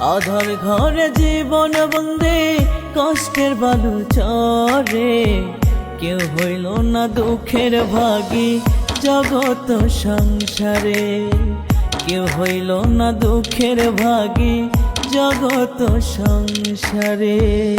আধার ঘরে জীবন বন্দে, কষ্টের বালু চরে। কেউ হইল না দুঃখের ভাগি জগত সংসারে। কেউ হইল না দুঃখের ভাগি জগত সংসারে।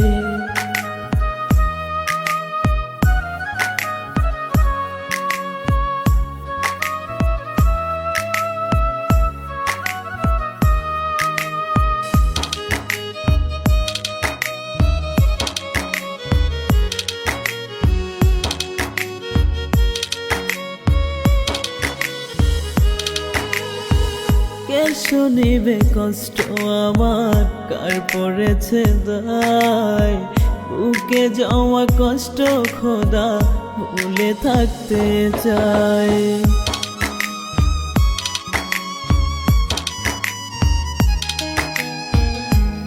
কে শুনিবে কষ্ট আমার, কার পড়েছে দায়? বুকে যাওয়া কষ্ট খোদা ভুলে থাকতে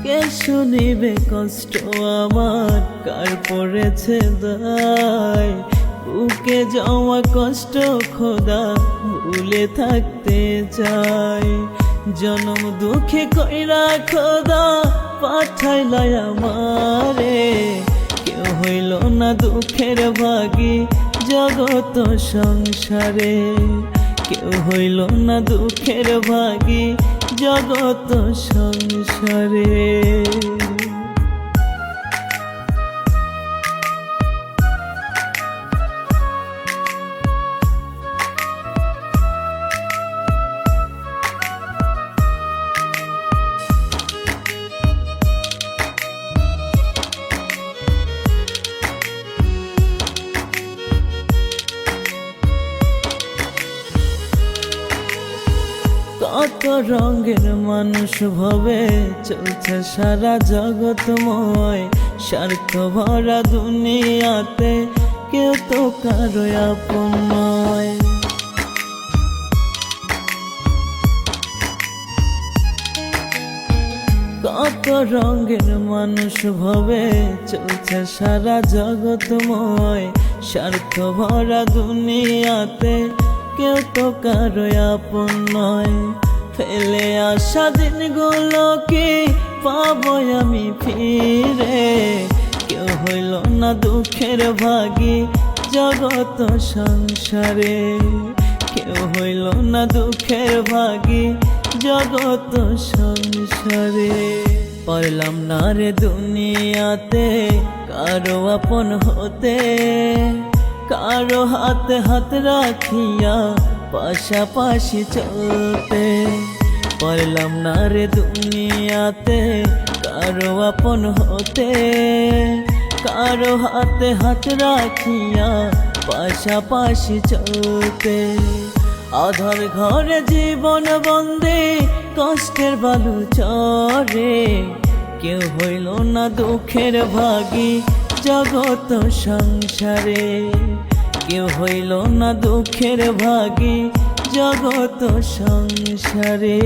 কে শুনিবে কষ্ট আমার, কার পড়েছে দায়? বুকে যাওয়া কষ্ট খোদা ভুলে থাকতে চাই জনম দুঃখে কইরা খোদা পাঠাইলাই আমারে। কেউ হইল না দুঃখের ভাগী জগত সংসারে। কেউ হইল না দুঃখের ভাগী জগত সংসারে। কত রঙের মানুষ ভাবে, চলছে সারা জগৎময় স্বার্থ ভরা দুনিয়াতে কেউ তো কারও আপন নয়। কত রঙের মানুষ ভাবে, চলছে সারা জগৎময় স্বার্থ ভরা দুনিয়াতে কেউ তো কারও আপন নয়। ফেলে আসা দিনগুলোকে পাবো আমি ফিরে? কেউ হইল না দুঃখের ভাগী জগত সংসারে। কেউ হইল না দুঃখের ভাগী জগত সংসারে। পারলাম না রে দুনিয়াতে কারও আপন হতে। কারও হাতে হাত রাখিয়া পাশাপাশি চলতে। পারলাম না রে দুনিয়াতে, কারও আপন হতে। কারও হাতে হাত রাখিয়া পাশাপাশি চলতে। আধার ঘরে জীবন বন্দে, কষ্টের বালু চরে। কেউ হইল না দুঃখের ভাগী জগত সংসারে। কেউ হইল না দুঃখের ভাগী জগত সংসারে।